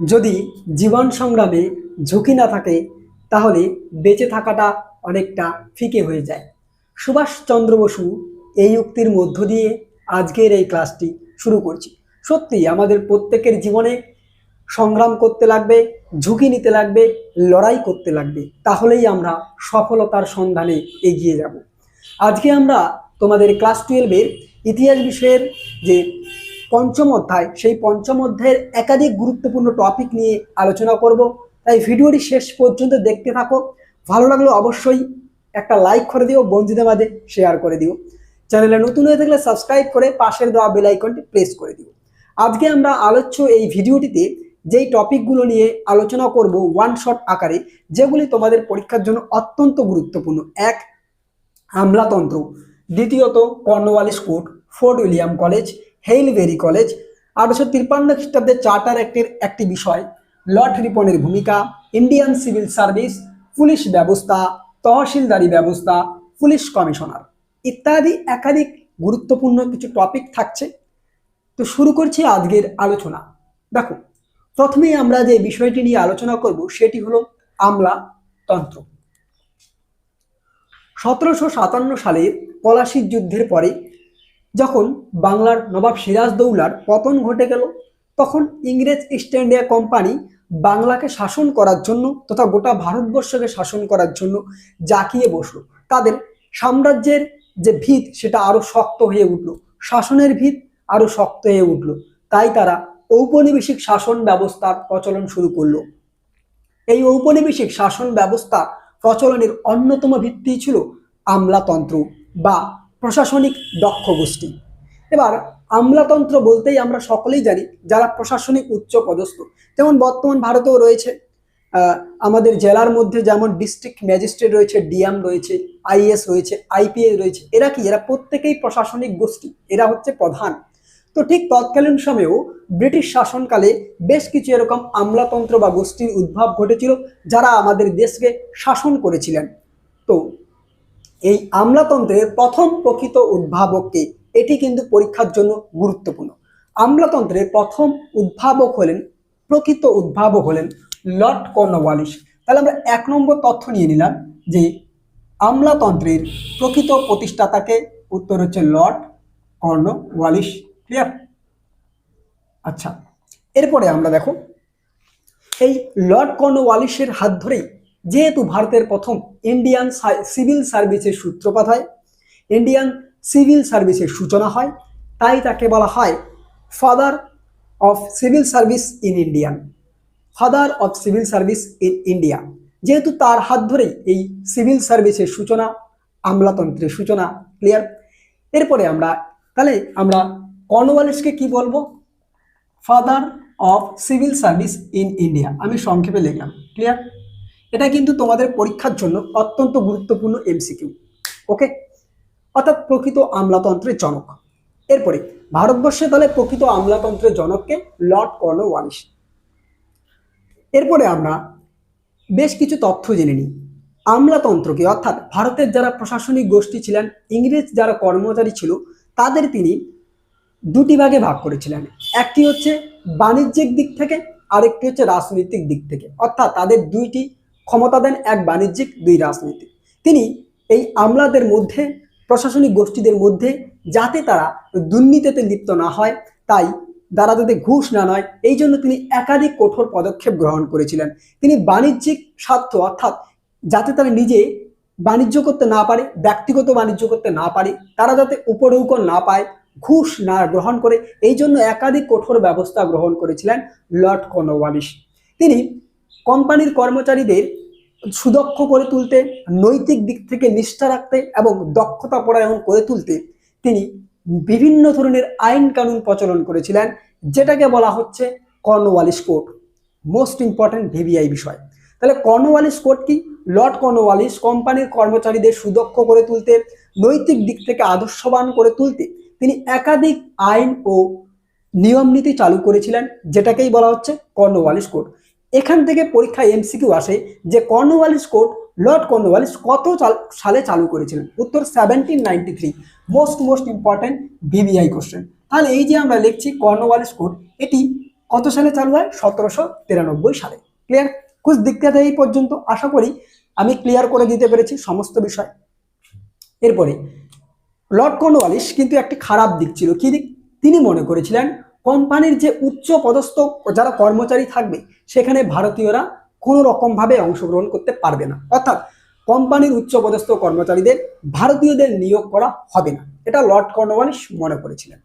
যদি জীবন সংগ্রামে ঝুঁকি না থাকে, তাহলে বেঁচে থাকাটা অনেকটা ফিকে হয়ে যায়। সুভাষচন্দ্র বসু এই উক্তির মধ্য দিয়ে আজকের এই ক্লাসটি শুরু করছি। সত্যি, আমাদের প্রত্যেকের জীবনে সংগ্রাম করতে লাগবে, ঝুঁকি নিতে লাগবে, লড়াই করতে লাগবে। তাহলেই আমরা সফলতার সন্ধানে এগিয়ে যাব। আজকে আমরা তোমাদের ক্লাস টুয়েলভের ইতিহাস বিষয়ের যে পঞ্চম অধ্যায়। সেই পঞ্চম অধ্যায়ের একাধিক গুরুত্বপূর্ণ টপিক নিয়ে আলোচনা করব। তাই ভিডিওটি শেষ পর্যন্ত দেখতে থাকো। ভালো লাগলে অবশ্যই একটা লাইক করে দিও, বন্ধুদের মাঝে শেয়ার করে দিও। চ্যানেলে নতুন হয়ে থাকলে সাবস্ক্রাইব করে পাশের দেওয়া বেল আইকনটি প্রেস করে দিও। আজকে আমরা আলোচ্য এই ভিডিওটিতে যেই টপিকগুলো নিয়ে আলোচনা করব ওয়ান শট আকারে, যেগুলি তোমাদের পরীক্ষার জন্য অত্যন্ত গুরুত্বপূর্ণ। এক, আমলাতন্ত্র। দ্বিতীয়ত Cornwallis court, Fort William college. Haileybury college, আঠারোশো তিপ্পান্ন খ্রিস্টাব্দে চার্টার অ্যাক্টের একটি বিষয়, লর্ড রিপনের ভূমিকা, ইন্ডিয়ান সিভিল সার্ভিস, পুলিশ ব্যবস্থা, তহসিলদারি ব্যবস্থা, পুলিশ কমিশনার ইত্যাদি একাধিক গুরুত্বপূর্ণ কিছু টপিক থাকছে। তো শুরু করছি আজকের আলোচনা। দেখো, প্রথমে আমরা যে বিষয়টি নিয়ে আলোচনা করব সেটি হলো আমলাতন্ত্র সতেরোশো সাতান্ন সালে পলাশির যুদ্ধের পরে যখন বাংলার নবাব সিরাজদৌলার পতন ঘটে গেল, তখন ইংরেজ ইস্ট ইন্ডিয়া কোম্পানি বাংলাকে শাসন করার জন্য তথা গোটা ভারতবর্ষকে শাসন করার জন্য জাকিয়ে বসল। তাদের সাম্রাজ্যের যে ভিত, সেটা আরও শক্ত হয়ে উঠল। শাসনের ভিত আরও শক্ত হয়ে উঠল। তাই তারা ঔপনিবেশিক শাসন ব্যবস্থার প্রচলন শুরু করল। এই ঔপনিবেশিক শাসন ব্যবস্থা প্রচলনের অন্যতম ভিত্তি ছিল আমলাতন্ত্র বা প্রশাসনিক দক্ষ গোষ্ঠী। এবার আমলাতন্ত্র বলতেই আমরা সকলেই জানি যারা প্রশাসনিক উচ্চ পদস্থ। যেমন বর্তমান ভারতেও রয়েছে আমাদের জেলার মধ্যে যেমন ডিস্ট্রিক্ট ম্যাজিস্ট্রেট রয়েছে, ডিএম রয়েছে, আইএস রয়েছে, আইপিএস রয়েছে, এরা কি? এরা প্রত্যেকেই প্রশাসনিক গোষ্ঠী, এরা হচ্ছে প্রধান। তো ঠিক তৎকালীন সময়েও ব্রিটিশ শাসনকালে বেশ কিছু এরকম আমলাতন্ত্র বা গোষ্ঠীর উদ্ভব ঘটেছিল, যারা আমাদের দেশকে শাসন করেছিলেন। তো এই আমলাতন্ত্রের প্রথম প্রকৃত উদ্ভাবককে এটি কিন্তু পরীক্ষার জন্য গুরুত্বপূর্ণ। আমলাতন্ত্রের প্রথম উদ্ভাবক হলেন, প্রকৃত উদ্ভাবক হলেন লর্ড কর্নওয়ালিস তাহলে আমরা এক নম্বর তথ্য নিয়ে নিলাম যে আমলাতন্ত্রের প্রকৃত প্রতিষ্ঠাতাকে উত্তর হচ্ছে লর্ড কর্নওয়ালিস ক্লিয়ার? আচ্ছা এরপরে আমরা দেখো, এই লর্ড কর্নওয়ালিসের হাত ধরেই যেহেতু ভারতের প্রথম ইন্ডিয়ান সিভিল সার্ভিসের সূত্রপাত হয় ইন্ডিয়ান সিভিল সার্ভিসের সূচনা হয়, তাই তাকে বলা হয় father of civil service in Indian father of civil service in India যেহেতু তার হাত ধরেই এই সিভিল সার্ভিসের সূচনা, আমলাতন্ত্রের সূচনা ক্লিয়ার এরপরে আমরা, তাহলে আমরা কর্নওয়ালিসকে কি বলব? Father of civil service in India আমি সংক্ষেপে লিখলাম ক্লিয়ার এটা কিন্তু তোমাদের পরীক্ষার জন্য অত্যন্ত গুরুত্বপূর্ণ এমসিকিউ ওকে অর্থাৎ প্রকৃত আমলাতন্ত্রের জনক। এরপরে ভারতবর্ষে তাহলে প্রকৃত আমলাতন্ত্রের জনককে লর্ড কর্নওয়ালিস এরপরে আমরা বেশ কিছু তথ্য জেনে নিই। আমলাতন্ত্রকে, অর্থাৎ ভারতের যারা প্রশাসনিক গোষ্ঠী ছিলেন, ইংরেজ যারা কর্মচারী ছিল, তাদের তিনি দুটি ভাগে ভাগ করেছিলেন। একটি হচ্ছে বাণিজ্যিক দিক থেকে, আরেকটি হচ্ছে রাজনৈতিক দিক থেকে। অর্থাৎ তাদের দুইটি ক্ষমতা দেন এক বাণিজ্যিক দুই রাজনৈতিক। তিনি এই আমলাদের মধ্যে, প্রশাসনিক গোষ্ঠীদের মধ্যে, যাতে তারা দুর্নীতিতে লিপ্ত না হয়, তাই দ্বারা যাতে ঘুষ না নয়, এই জন্য তিনি একাধিক কঠোর পদক্ষেপ গ্রহণ করেছিলেন। তিনি বাণিজ্যিক স্বার্থ, অর্থাৎ যাতে তারা নিজে বাণিজ্য করতে না পারে, ব্যক্তিগত বাণিজ্য করতে না পারে, তারা যাতে উপঢৌকন না পায়, ঘুষ না গ্রহণ করে, এই জন্য একাধিক কঠোর ব্যবস্থা গ্রহণ করেছিলেন লর্ড কর্নওয়ালিস তিনি কোম্পানির কর্মচারীদের সুদক্ষ করে তুলতে, নৈতিক দিক থেকে নিষ্ঠা রাখতে এবং দক্ষতা পরায়ণ করে তুলতে তিনি বিভিন্ন ধরনের আইন কানুন প্রচলন করেছিলেন, যেটাকে বলা হচ্ছে Cornwallis code. Most important VVI বিষয়। তাহলে কর্নওয়ালিস কোড কি? লর্ড কর্নওয়ালিস কোম্পানির কর্মচারীদের সুদক্ষ করে তুলতে, নৈতিক দিক থেকে আদর্শবান করে তুলতে তিনি একাধিক আইন ও নিয়ম নীতি চালু করেছিলেন, যেটাকেই বলা হচ্ছে কর্নওয়ালিস কোড। এখান থেকে পরীক্ষায় এমসিকিউ আসে যে কর্নওয়ালিস কোড লর্ড কর্নওয়ালিস কত সালে চালু করেছিলেন? উত্তর seventeen ninety three most most important VVI question তাহলে এই যে আমরা লিখছি কর্নওয়ালিস কোড, এটি কত সালে চালু হয়? সতেরোশো তিরানব্বই সালে। ক্লিয়ার কুছ দিকতে এই পর্যন্ত। আশা করি আমি ক্লিয়ার করে দিতে পেরেছি সমস্ত বিষয়। এরপরে, লর্ড কর্নওয়ালিস কিন্তু একটি খারাপ দিক ছিল। কি দিক? তিনি মনে করেছিলেন কোম্পানির যে উচ্চ পদস্থ যারা কর্মচারী থাকবে, সেখানে ভারতীয়রা কোনো রকমভাবে অংশগ্রহণ করতে পারবে না। অর্থাৎ কোম্পানির উচ্চ পদস্থ কর্মচারীদের ভারতীয়দের নিয়োগ করা হবে না। এটা লর্ড কর্নওয়ালিস মনে করেছিলেন।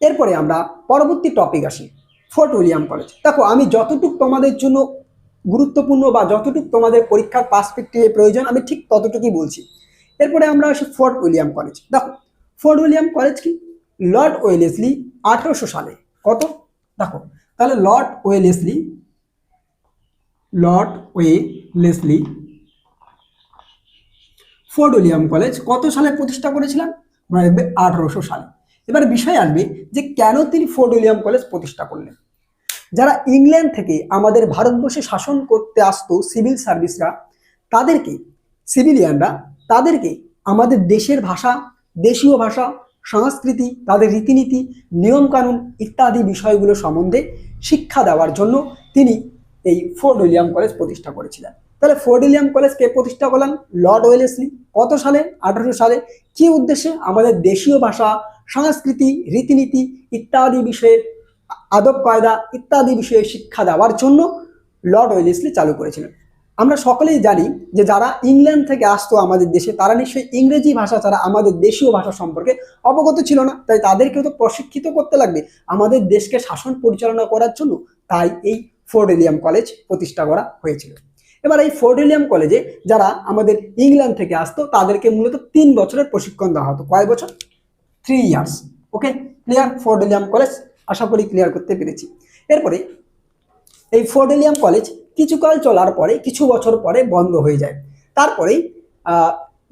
এরপরে আমরা পরবর্তী টপিক আসি, ফোর্ট উইলিয়াম কলেজ। দেখো, আমি যতটুকু তোমাদের জন্য গুরুত্বপূর্ণ বা যতটুকু তোমাদের পরীক্ষার পার্সপেক্টিভে প্রয়োজন, আমি ঠিক ততটুকুই বলছি। এরপরে আমরা আসি ফোর্ট উইলিয়াম কলেজ। দেখো, ফোর্ট উইলিয়াম কলেজ কি? লর্ড ওয়েলেসলি আঠারোশো সালে। কত? দেখো, তাহলে lord Wellesley lord Wellesley Fort William college কত সালে প্রতিষ্ঠা করেছিলেন? মনে রাখবে আঠারোশো সালে। এবার বিষয় আসবে যে কেন তিনি ফোর্ট উইলিয়াম কলেজ প্রতিষ্ঠা করলেন। যারা ইংল্যান্ড থেকে আমাদের ভারতবর্ষে শাসন করতে আসতো সিভিল সার্ভিসরা, তাদেরকে, সিভিলিয়ানরা, তাদেরকে আমাদের দেশের ভাষা, দেশীয় ভাষা সংস্কৃতি, তাদের রীতিনীতি, নিয়মকানুন ইত্যাদি বিষয়গুলো সম্বন্ধে শিক্ষা দেওয়ার জন্য তিনি এই ফোর্ট উইলিয়াম কলেজ প্রতিষ্ঠা করেছিলেন। তাহলে ফোর্ট উইলিয়াম কলেজ কে প্রতিষ্ঠা করলেন? Lord Wellesley. কত সালে? আঠারোশো সালে। কি উদ্দেশ্যে? আমাদের দেশীয় ভাষা, সংস্কৃতি, রীতিনীতি ইত্যাদি বিষয়ে আদব কায়দা ইত্যাদি বিষয়ে শিক্ষা দেওয়ার জন্য লর্ড ওয়েলেসলি চালু করেছিলেন। আমরা সকলেই জানি যে যারা ইংল্যান্ড থেকে আসতো আমাদের দেশে, তারা নিশ্চয়ই ইংরেজি ভাষা ছাড়া আমাদের দেশীয় ভাষা সম্পর্কে অবগত ছিল না। তাই তাদেরকেও তো প্রশিক্ষিত করতে লাগবে আমাদের দেশকে শাসন পরিচালনা করার জন্য। তাই এই ফোর্ট উইলিয়াম কলেজ প্রতিষ্ঠা করা হয়েছিল। এবার এই ফোর্ট উইলিয়াম কলেজে যারা আমাদের ইংল্যান্ড থেকে আসতো, তাদেরকে মূলত তিন বছরের প্রশিক্ষণ দেওয়া হতো। কয় বছর? Three years okay clear Fort William college. আশা করি ক্লিয়ার করতে পেরেছি। এরপরে এই ফোর্ট উইলিয়াম কলেজ কিছুকাল চলার পরে, কিছু বছর পরে বন্ধ হয়ে যায়। তারপরেই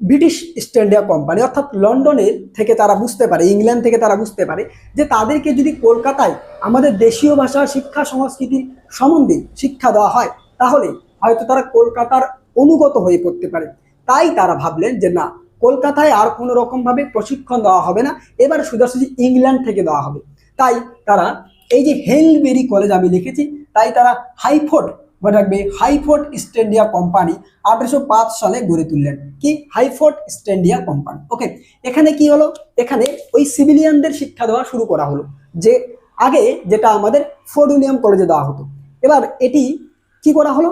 ব্রিটিশ ইস্ট ইন্ডিয়া কোম্পানি অর্থাৎ লন্ডনের থেকে তারা বুঝতে পারে, ইংল্যান্ড থেকে তারা বুঝতে পারে যে তাদেরকে যদি কলকাতায় আমাদের দেশীয় ভাষা, শিক্ষা, সংস্কৃতির সম্বন্ধে শিক্ষা দেওয়া হয়, তাহলে হয়তো তারা কলকাতার অনুগত হয়ে পড়তে পারে। তাই তারা ভাবলেন যে না, কলকাতায় আর কোনো রকমভাবে প্রশিক্ষণ দেওয়া হবে না, এবার সোজাসুজি ইংল্যান্ড থেকে দেওয়া হবে। তাই তারা, এই যে হেলবেরি কলেজ আমি লিখেছি, তাই তারা হাইফোর্ট মনে রাখবে হাইফোর্ট ইস্ট ইন্ডিয়া কোম্পানি আঠারোশো পাঁচ সালে গড়ে তুললেন। কি? Hertford East India company. Okay এখানে কি হলো? এখানে ওই সিভিলিয়ানদের শিক্ষা দেওয়া শুরু করা হলো। যে আগে যেটা আমাদের ফোর্ট উইলিয়াম কলেজে দেওয়া হতো। এবার এটি কি করা হলো?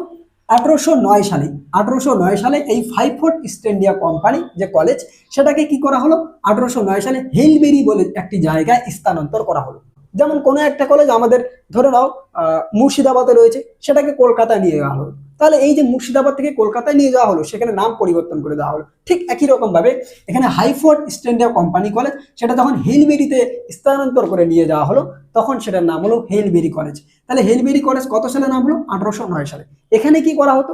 আঠারোশো নয় সালে, আঠারোশো নয় সালে এই five fort East India company যে কলেজ, সেটাকে কি করা হলো? আঠারোশো নয় সালে হেলবেরি বলে একটি জায়গায় স্থানান্তর করা হলো। যেমন কোনো একটা কলেজ আমাদের, ধরে নাও মুর্শিদাবাদে রয়েছে, সেটাকে কলকাতায় নিয়ে যাওয়া হলো। তাহলে এই যে মুর্শিদাবাদ থেকে কলকাতায় নিয়ে যাওয়া হলো, সেখানে নাম পরিবর্তন করে দেওয়া হলো। ঠিক একই রকম ভাবে এখানে Hertford East India company college সেটা যখন হেলবেরিতে স্থানান্তর করে নিয়ে যাওয়া হলো, তখন সেটার নাম হলো হেলবেরি কলেজ তাহলে হেলবেরি কলেজ কত সালে নাম হলো আঠারোশো নয় সালে। এখানে কি করা হতো?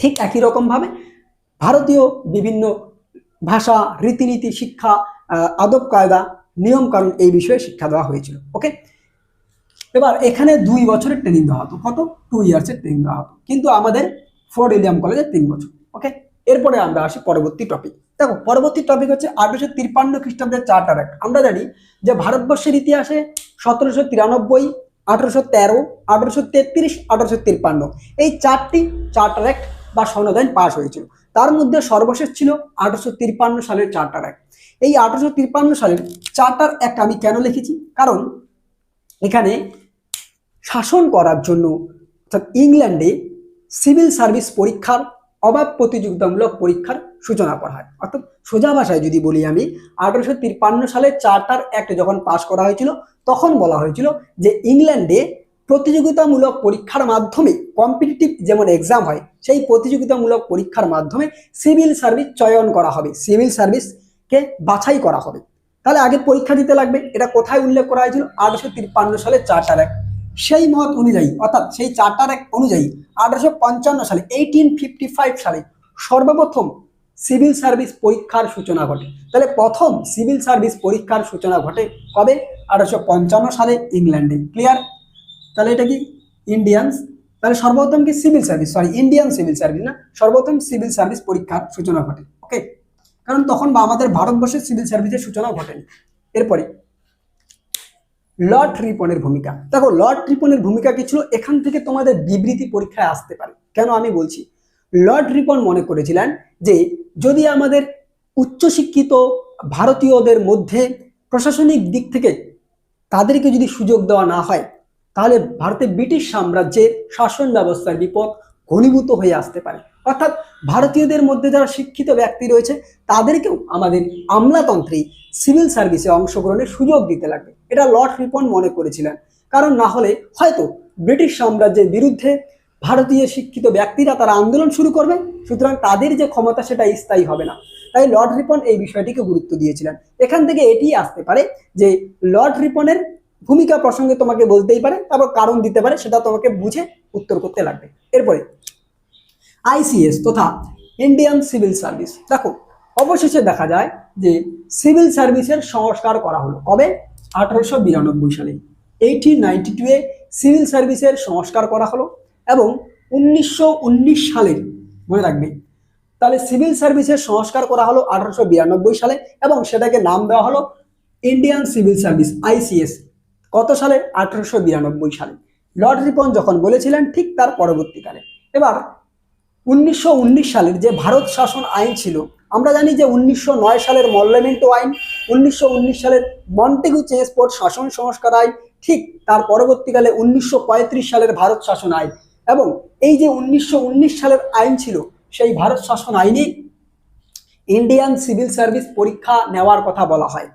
ঠিক একই রকম ভাবে ভারতীয় বিভিন্ন ভাষা, রীতিনীতি, শিক্ষা আদব কায়দা নিয়ম কানুন এই বিষয়ে শিক্ষা দেওয়া হয়েছিল ওকে এবার এখানে দুই বছরের ট্রেনিং দেওয়া হতো, কত? টু ইয়ার্সের ট্রেনিং দেওয়া হতো, কিন্তু আমাদের ফোর্ট উইলিয়াম কলেজে তিন বছর ওকে এরপরে আমরা আসি পরবর্তী টপিক দেখো পরবর্তী টপিক হচ্ছে আঠারোশো তিপ্পান্ন খ্রিস্টাব্দের চার্টার অ্যাক্ট আমরা জানি যে ভারতবর্ষের ইতিহাসে সতেরোশো তিরানব্বই, আঠারোশো তেরো, আঠারোশো তেত্রিশ, আঠারোশো তিপ্পান্ন, এই চারটি চার্টার অ্যাক্ট বা সনদাইন পাশ হয়েছিল। তার মধ্যে সর্বশেষ ছিল আঠারোশো তিপ্পান্ন সালের চার্টার অ্যাক্ট এই আঠারোশো তিপ্পান্ন সালের চার্টার অ্যাক্ট আমি কেন লিখেছি? কারণ এখানে শাসন করার জন্য অর্থাৎ ইংল্যান্ডে সিভিল সার্ভিস পরীক্ষার অবাধ প্রতিযোগিতামূলক পরীক্ষার সূচনা করা হয়। অর্থাৎ সোজা ভাষায় যদি বলি আমি, আঠারোশো তিপ্পান্ন সালে চার্টার অ্যাক্ট যখন পাশ করা হয়েছিল, তখন বলা হয়েছিল যে ইংল্যান্ডে প্রতিযোগিতামূলক পরীক্ষার মাধ্যমে কম্পিটিটিভ যেমন এক্সাম হয়, সেই প্রতিযোগিতামূলক পরীক্ষার মাধ্যমে সিভিল সার্ভিস চয়ন করা হবে। সিভিল সার্ভিসকে বাছাই করা হবে। তাহলে আগে পরীক্ষা দিতে লাগবে, এটা কোথায় উল্লেখ করা হয়েছিল? আঠারোশো তিপ্পান্ন সালে চার্টার অ্যাক্ট সেই মত অনুযায়ী, অর্থাৎ সেই চার্টার অ্যাক্ট অনুযায়ী আঠারোশো পঞ্চান্ন সালে এইটিন ফিফটি ফাইভ সালে সর্বপ্রথম সিভিল সার্ভিস পরীক্ষার সূচনা ঘটে। তাহলে প্রথম সিভিল সার্ভিস পরীক্ষার সূচনা ঘটে কবে? আঠারোশো পঞ্চান্ন সালে ইংল্যান্ডে। ক্লিয়ার তাহলে এটা কি? ইন্ডিয়ানস তাহলে সর্বপ্রথম কি? Civil service sorry Indian civil service না? সর্বপ্রথম সিভিল সার্ভিস পরীক্ষার সূচনা ঘটে ওকে কারণ তখন বা আমাদের ভারতবর্ষের সিভিল সার্ভিসের সূচনা ঘটেনি। এরপরে লর্ড রিপনের ভূমিকা। দেখো লর্ড রিপনের ভূমিকা কি ছিল? এখান থেকে তোমাদের বিবৃতি পরীক্ষায় আসতে পারে। কেন আমি বলছি? লর্ড রিপন মনে করেছিলেন যে, যদি আমাদের উচ্চশিক্ষিত ভারতীয়দের মধ্যে প্রশাসনিক দিক থেকে তাদেরকে যদি সুযোগ দেওয়া না হয় তাহলে ভারতে ব্রিটিশ সাম্রাজ্যের শাসন ব্যবস্থার বিপদ ঘনীভূত হয়ে আসতে পারে। অর্থাৎ ভারতীয়দের মধ্যে যারা শিক্ষিত ব্যক্তি রয়েছে, তাদেরকেও আমাদের আমলাতন্ত্রে সিভিল সার্ভিসে অংশগ্রহণের সুযোগ দিতে লাগবে। এটা লর্ড রিপন মনে করেছিলেন। কারণ না হলে হয়তো ব্রিটিশ সাম্রাজ্যের বিরুদ্ধে ভারতীয় শিক্ষিত ব্যক্তিরা তারা আন্দোলন শুরু করবে, সুতরাং তাদের যে ক্ষমতা সেটা স্থায়ী হবে না। তাই লর্ড রিপন এই বিষয়টিকে গুরুত্ব দিয়েছিলেন। এখান থেকে এটি আসতে পারে যে লর্ড রিপনের ভূমিকা প্রসঙ্গে তোমাকে বলতেই পারে, তারপর কারণ দিতে পারে সেটা তোমাকে বুঝে উত্তর করতে লাগবে। এরপরে আইসিএস তথা ইন্ডিয়ান সিভিল সার্ভিস দেখো, অবশেষে দেখা যায় যে সিভিল সার্ভিসের সংস্কার করা হলো। কবে? আঠারোশো বিরানব্বই সালে। এইটিন নাইনটি টুয়ে সিভিল সার্ভিসের সংস্কার করা হলো এবং উনিশশো উনিশ সালে, মনে রাখবে, তাহলে সিভিল সার্ভিসের সংস্কার করা হলো আঠারোশো বিরানব্বই সালে এবং সেটাকে নাম দেওয়া হলো ইন্ডিয়ান সিভিল সার্ভিস আইসিএস কত সালে? আঠারোশো বিরানব্বই সালে। লর্ড রিপন যখন বলেছিলেন ঠিক তার পরবর্তীকালে। এবার উনিশশো উনিশ সালের যে ভারত শাসন আইন ছিল, আমরা জানি যে উনিশশো নয় সালের মল্লেমেন্টো আইন, উনিশশো উনিশ সালের মন্টেগু চেসপোর্ট শাসন সংস্কার আইন, ঠিক তার পরবর্তীকালে উনিশশো পঁয়ত্রিশ সালের ভারত শাসন আইন। এবং এই যে উনিশশো উনিশ সালের আইন ছিল, সেই ভারত শাসন আইনে ইন্ডিয়ান সিভিল সার্ভিস পরীক্ষা নেওয়ার কথা বলা হয়।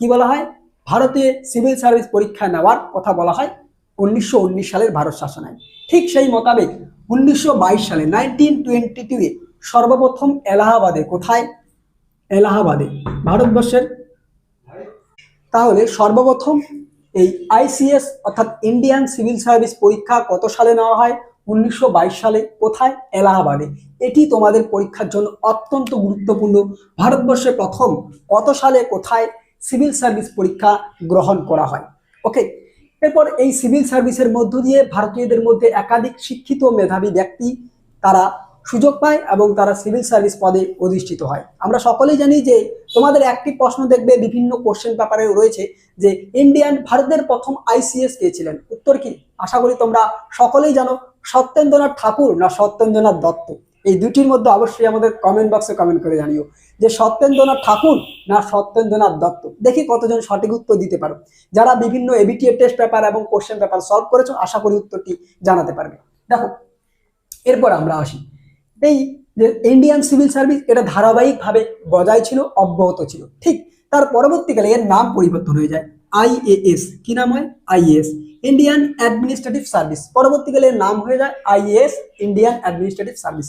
কি বলা হয়? ভারতে সিভিল সার্ভিস পরীক্ষা নেওয়ার কথা বলা হয় উনিশশো উনিশ সালের ভারত শাসন আইন ঠিক সেই মোতাবেক উনিশশো বাইশ সালে নাইনটিন টোয়েন্টি টুয়ে সর্বপ্রথম এলাহাবাদে কোথায়? এলাহাবাদে, ভারতবর্ষের। তাহলে সর্বপ্রথম এই আইসিএস অর্থাৎ ইন্ডিয়ান সিভিল সার্ভিস পরীক্ষা কত সালে নেওয়া হয়? উনিশশো বাইশ সালে কোথায়? এলাহাবাদে। এটি তোমাদের পরীক্ষার জন্য অত্যন্ত গুরুত্বপূর্ণ। ভারতবর্ষে প্রথম কত সালে কোথায়? সিভিল সার্ভিস পরীক্ষা গ্রহণ করা হয়। ওকে? এরপর এই সিভিল সার্ভিসের মধ্য দিয়ে ভারতীয়দের মধ্যে একাধিক শিক্ষিত মেধাবী ব্যক্তি তারা সুযোগ পায় এবং তারা সিভিল সার্ভিস পদে অধিষ্ঠিত হয়। আমরা সকলেই জানি যে তোমাদের একটি প্রশ্ন দেখবে, বিভিন্ন কোশ্চেন পেপারে রয়েছে যে ইন্ডিয়ান ভারতের প্রথম আইসিএস কে ছিলেন। উত্তর কি? আশা করি তোমরা সকলেই জানো, সত্যেন্দ্রনাথ ঠাকুর না সত্যেন্দ্রনাথ দত্ত? এই দুটির মধ্যে অবশ্যই আমাদের কমেন্ট বক্সে কমেন্ট করে জানিও যে সত্যেন্দ্রনাথ ঠাকুর না সত্যেন্দ্রনাথ দত্ত। দেখি কতজন সঠিক উত্তর দিতে পারো। যারা বিভিন্ন এবিটিএ টেস্ট পেপার এবং কোশ্চেন পেপার সলভ করেছ, আশা করি উত্তরটি জানাতে পারবে। দেখো, এরপর আমরা আসি। এই যে ইন্ডিয়ান সিভিল সার্ভিস এটা ধারাবাহিকভাবে বজায় ছিল, অব্যাহত ছিল। ঠিক তার পরবর্তীকালে এর নাম পরিবর্তন হয়ে যায়। আইএএস কি নাম হয়? আইএএস ইন্ডিয়ান অ্যাডমিনিস্ট্রেটিভ সার্ভিস পরবর্তীকালে এর নাম হয়ে যায় আইএএস ইন্ডিয়ান অ্যাডমিনিস্ট্রেটিভ সার্ভিস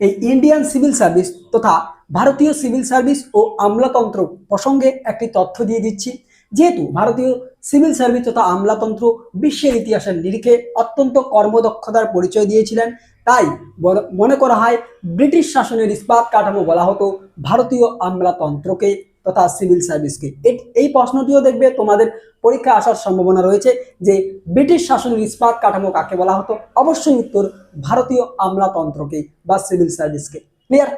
এই ইন্ডিয়ান সিভিল সার্ভিস তথা ভারতীয় সিভিল সার্ভিস ও আমলাতন্ত্র প্রসঙ্গে একটি তথ্য দিয়ে দিচ্ছি। যেহেতু ভারতীয় সিভিল সার্ভিস তথা আমলাতন্ত্র বিশ্বের ইতিহাসের নিরিখে অত্যন্ত কর্মদক্ষতার পরিচয় দিয়েছিলেন, তাই মনে করা হয় ব্রিটিশ শাসনের ইস্পাত কাঠামো বলা হতো ভারতীয় আমলাতন্ত্রকে। তথা সিভিল সার্ভিসকে এই প্রশ্নটিও দেখবে তোমাদের পরীক্ষা আসার সম্ভাবনা রয়েছে যে ব্রিটিশ শাসনের ইস্পাত কাঠামো কাকে বলা হতো? অবশ্যই উত্তর ভারতীয় আমলাতন্ত্রকে বা সিভিল সার্ভিসকে ক্লিয়ার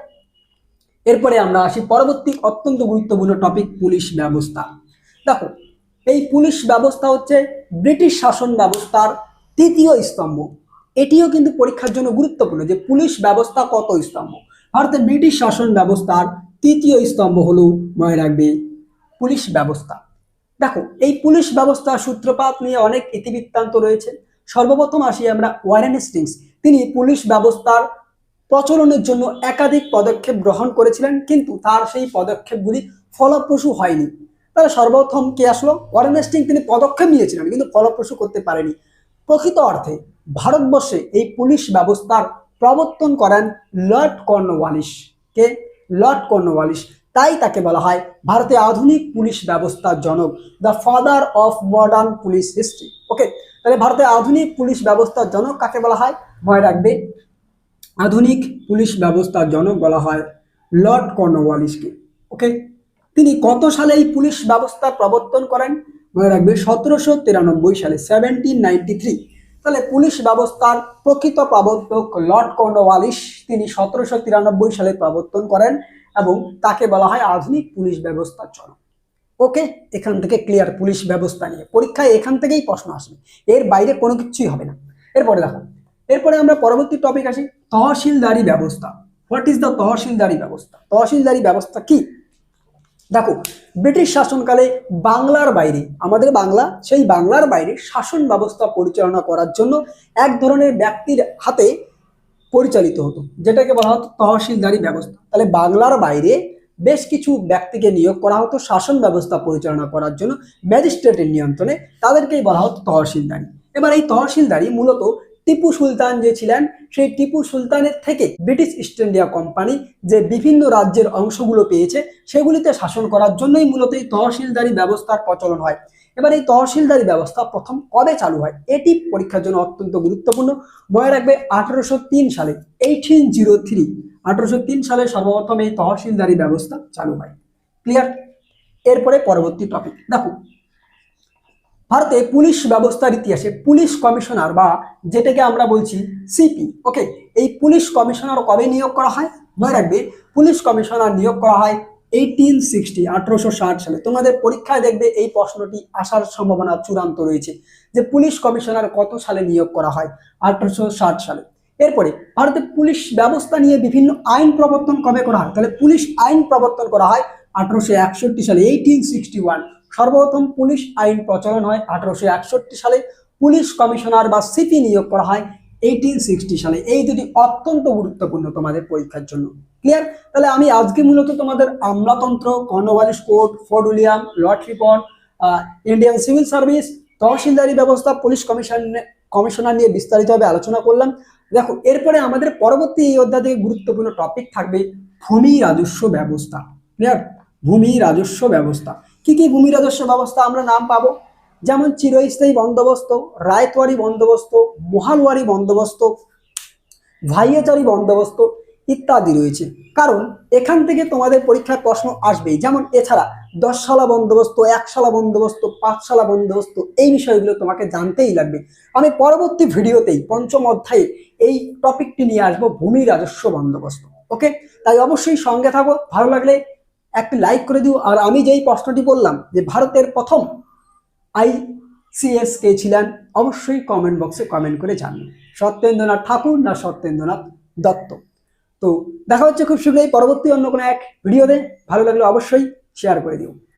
এরপরে আমরা আসি পরবর্তী অত্যন্ত গুরুত্বপূর্ণ টপিক পুলিশ ব্যবস্থা। দেখো, এই পুলিশ ব্যবস্থা হচ্ছে ব্রিটিশ শাসন ব্যবস্থার তৃতীয় স্তম্ভ। এটিও কিন্তু পরীক্ষার জন্য গুরুত্বপূর্ণ যে পুলিশ ব্যবস্থা কত স্তম্ভ। ভারতের ব্রিটিশ শাসন ব্যবস্থার তৃতীয় স্তম্ভ হলো মনে রাখবে পুলিশ ব্যবস্থা। দেখো, এই পুলিশ ব্যবস্থার সূত্রপাত নিয়ে অনেক ইতিবৃত্তান্ত রয়েছে। সর্বপ্রথম আসি আমরা ওয়ারেন হেস্টিংস তিনি পুলিশ ব্যবস্থার প্রচলনের জন্য একাধিক পদক্ষেপ গ্রহণ করেছিলেন, কিন্তু তার সেই পদক্ষেপগুলি ফলপ্রসূ হয়নি। তাহলে সর্বপ্রথম কে আসলো? ওয়ারেন হেস্টিং তিনি পদক্ষেপ নিয়েছিলেন, কিন্তু ফলপ্রসূ করতে পারেনি। প্রকৃত অর্থে ভারতবর্ষে এই পুলিশ ব্যবস্থার প্রবর্তন করেন লর্ড কর্নওয়ালিস কে? লর্ড কর্নওয়ালিস তাই তাকে বলা হয় ভারতে আধুনিক পুলিশ ব্যবস্থার জনক the father of modern police history okay তাহলে ভারতে আধুনিক পুলিশ ব্যবস্থার জনক কাকে বলা হয়? মনে রাখবে। আধুনিক পুলিশ ব্যবস্থার জনক বলা হয় লর্ড কর্নওয়ালিসকে ওকে তিনি কত সালে এই পুলিশ ব্যবস্থা প্রবর্তন করেন? মনে রাখবে, সতেরোশো তিরানব্বই সালে সেভেন্টিন নাইনটি থ্রি তাহলে পুলিশ ব্যবস্থার প্রকৃত প্রবর্তক লর্ড কর্নওয়ালিস তিনি সতেরোশো তিরানব্বই সালে প্রবর্তন করেন এবং তাকে বলা হয় আধুনিক পুলিশ ব্যবস্থার জনক ওকে, এখান থেকে ক্লিয়ার পুলিশ ব্যবস্থা নিয়ে। পরীক্ষায় এখান থেকেই প্রশ্ন আসবে। এর বাইরে কোনো কিছুই হবে না। এরপরে দেখো, এরপরে আমরা পরবর্তী টপিক আসি, তহসিলদারি ব্যবস্থা। হোয়াট ইজ দ্য তহসিলদারি ব্যবস্থা? তহসিলদারি ব্যবস্থা কি? দেখো, ব্রিটিশ শাসনকালে বাংলার বাইরে, আমাদের বাংলা, সেই বাংলার বাইরে শাসন ব্যবস্থা পরিচালনা করার জন্য এক ধরনের ব্যক্তির হাতে পরিচালিত হতো, যেটাকে বলা হতো তহসিলদারি ব্যবস্থা। তাহলে বাংলার বাইরে বেশ কিছু ব্যক্তিকে নিয়োগ করা হতো শাসন ব্যবস্থা পরিচালনা করার জন্য, ম্যাজিস্ট্রেটের নিয়ন্ত্রণে, তাদেরকেই বলা হতো তহসিলদারি। এবার এই তহসিলদারি মূলত টিপু সুলতান যে ছিলেন, সেই টিপু সুলতানের থেকে ব্রিটিশ ইস্ট ইন্ডিয়া কোম্পানি যে বিভিন্ন রাজ্যের অংশগুলো পেয়েছে, সেগুলিতে শাসন করার জন্যই মূলত এই তহসিলদারি ব্যবস্থার প্রচলন হয়। এবার এই তহসিলদারি ব্যবস্থা প্রথম কবে চালু হয়? এটি পরীক্ষার জন্য অত্যন্ত গুরুত্বপূর্ণ। মনে রাখবে আঠারোশো তিন সালে এইটিন জিরো থ্রি আঠারোশো তিন সালে সর্বপ্রথম এই তহসিলদারি ব্যবস্থা চালু হয়। ক্লিয়ার এরপরে পরবর্তী টপিক দেখো ভারতে পুলিশ ব্যবস্থার ইতিহাসে পুলিশ কমিশনার বা যেটাকে আমরা বলছি সিপি ওকে এই পুলিশ কমিশনার কবে নিয়োগ করা হয়? মনে রাখবে, পুলিশ কমিশনার নিয়োগ করা হয় এইটিন সিক্সটি আঠারোশো ষাট সালে। তোমাদের পরীক্ষায় দেখবে এই প্রশ্নটি আসার সম্ভাবনা চূড়ান্ত রয়েছে যে পুলিশ কমিশনার কত সালে নিয়োগ করা হয়? আঠারোশো ষাট সালে। এরপরে, ভারতে পুলিশ ব্যবস্থা নিয়ে বিভিন্ন আইন প্রবর্তন কবে করা হয়? তাহলে পুলিশ আইন প্রবর্তন করা হয় আঠারোশো একষট্টি সালে এইটিন সিক্সটি ওয়ান সর্বপ্রথম পুলিশ আইন প্রচলন হয় আঠারোশো একষট্টি সালে। পুলিশ কমিশনার বা সিপি নিয়োগ করা হয় এইটিন সালে। এই দুটি অত্যন্ত গুরুত্বপূর্ণ তোমাদের পরীক্ষার জন্য। ক্লিয়ার তাহলে আমি আজকে মূলত তোমাদের আমলাতন্ত্র Cornwallis court Fort William, lord Ripon Indian civil service, তহসিলদারি ব্যবস্থা, পুলিশ কমিশন কমিশনার নিয়ে বিস্তারিতভাবে আলোচনা করলাম। দেখো, এরপরে আমাদের পরবর্তী এই অধ্যায় থেকে গুরুত্বপূর্ণ টপিক থাকবে ভূমি রাজস্ব ব্যবস্থা। ক্লিয়ার ভূমি রাজস্ব ব্যবস্থা। কি কি ভূমি রাজস্ব ব্যবস্থা আমরা নাম পাবো? যেমন চিরস্থায়ী বন্দোবস্ত, রায়তওয়ারি বন্দোবস্ত, মহালওয়ারি বন্দোবস্ত, ভাইয়াচারি বন্দোবস্ত ইত্যাদি রয়েছে। কারণ এখান থেকে তোমাদের পরীক্ষায় প্রশ্ন আসবেই। যেমন এছাড়া দশ সালা বন্দোবস্ত এক সালা বন্দোবস্ত পাঁচ সালা বন্দোবস্ত, এই বিষয়গুলো তোমাকে জানতেই লাগবে। আমি পরবর্তী ভিডিওতেই পঞ্চম অধ্যায়ে এই টপিকটি নিয়ে আসব ভূমি রাজস্ব বন্দোবস্ত। ওকে তাই অবশ্যই সঙ্গে থাকো। ভালো লাগলে একটি লাইক করে দিও। আর আমি যেই প্রশ্নটি বললাম যে ভারতের প্রথম আই আইসিএস কে ছিলেন, অবশ্যই কমেন্ট বক্সে কমেন্ট করে জানবেন সত্যেন্দ্রনাথ ঠাকুর না সত্যেন্দ্রনাথ দত্ত? তো দেখা হচ্ছে খুব শীঘ্রই পরবর্তী অন্য কোনো এক ভিডিওতে ভালো লাগলে অবশ্যই শেয়ার করে দিও।